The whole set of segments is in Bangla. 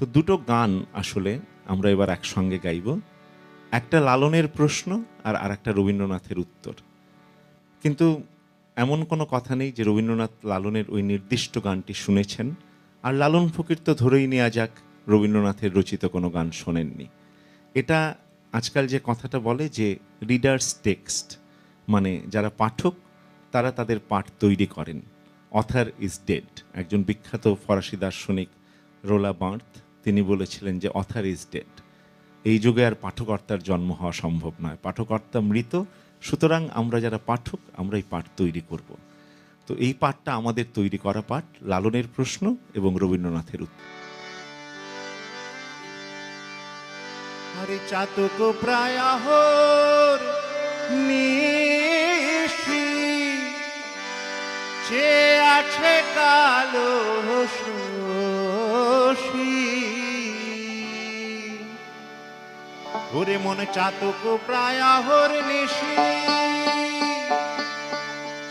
তো দুটো গান আসলে আমরা এবার একসঙ্গে গাইব। একটা লালনের প্রশ্ন আর আর একটা রবীন্দ্রনাথের উত্তর। কিন্তু এমন কোনো কথা নেই যে রবীন্দ্রনাথ লালনের ওই নির্দিষ্ট গানটি শুনেছেন। আর লালন ফকির তো ধরেই নেওয়া যাক রবীন্দ্রনাথের রচিত কোনো গান শোনেননি। এটা আজকাল যে কথাটা বলে যে রিডার্স টেক্সট মানে যারা পাঠক, তারা তাদের পাঠ তৈরি করেন। অথার ইজ ডেড একজন বিখ্যাত ফরাসি দার্শনিক রোলা বার্থ। তিনি বলেছিলেন যে অথার ইজ ডেড। এই যুগে আর পাঠকর্তার জন্ম হওয়া সম্ভব নয়। পাঠকর্তা মৃত, সুতরাং আমরা যারা পাঠক আমরা এই পাঠ তৈরি করব। তো এই পাঠটা আমাদের তৈরি করা পাঠ, লালনের প্রশ্ন এবং রবীন্দ্রনাথের উত্তর। চাতক প্রায় ওরে মনে চাতক প্রায় আহর নিশি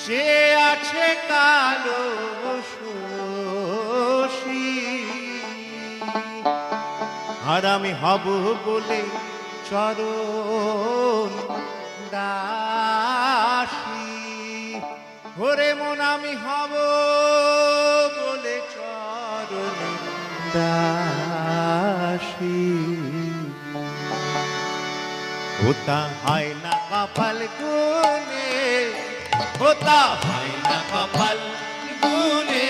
সে আছে কালো আর আমি হব বলে চরণ হোতা হয় না কপাল গুনে হোতা হয় না কপাল গুনে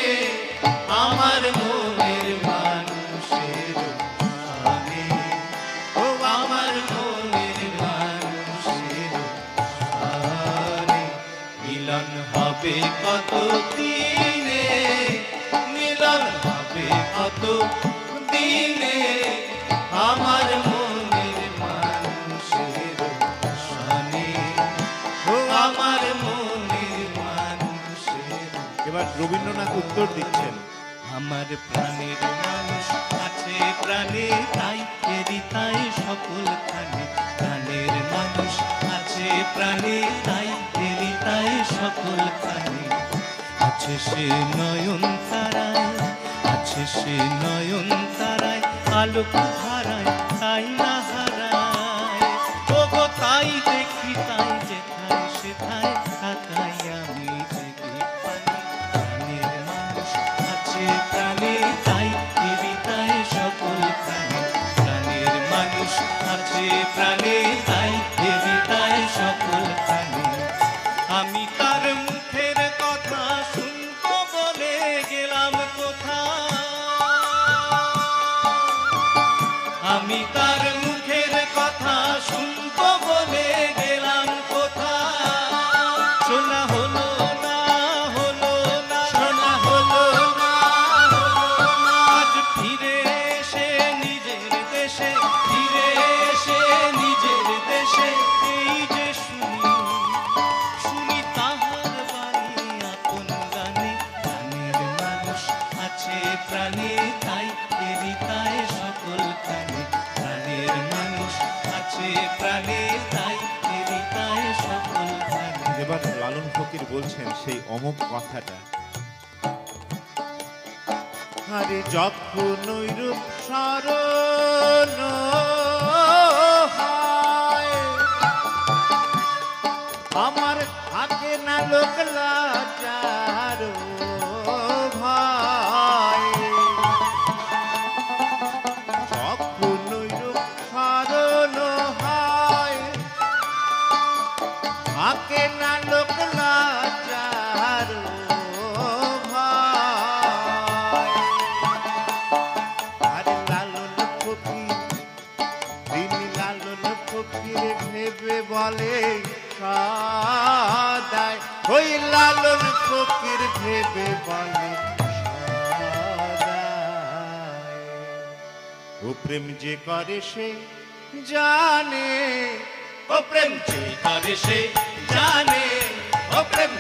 আমার মনের মানুষের প্রাণে। ও আমার মনের মানুষের প্রাণে। মিলন হবে কত দিনে রবীন্দ্রনাথ উত্তর দিচ্ছেন। আমার প্রাণের মানুষ আছে প্রাণে, তাই এরি তাই সকল খানে প্রাণের মানুষ আছে প্রাণে, তাই এরি তাই সকল খানে আছে সে নয়ন তারায়, আছে সে নয়ন তারায়, আলোক ধারায়, তাই না আমি তার মুখের কথা গেলাম কোথা আমি তার বলছেন সেই অমুক কথাটা। আরে যখন রূপ সরণ আমার হাতে না লোক লাচার ওই লালন ফকির ভেবে ও প্রেম যে করে সে জানে। ও প্রেম যে করে সে জানে। ও প্রেম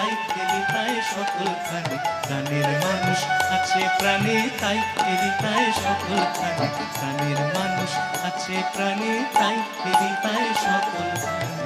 তাই এলিতায় সকলখানে প্রাণের মানুষ আছে প্রাণে, তাই এলিতায় সকলখানে প্রাণের মানুষ আছে প্রাণে, তাই এলিতায় সকলখানে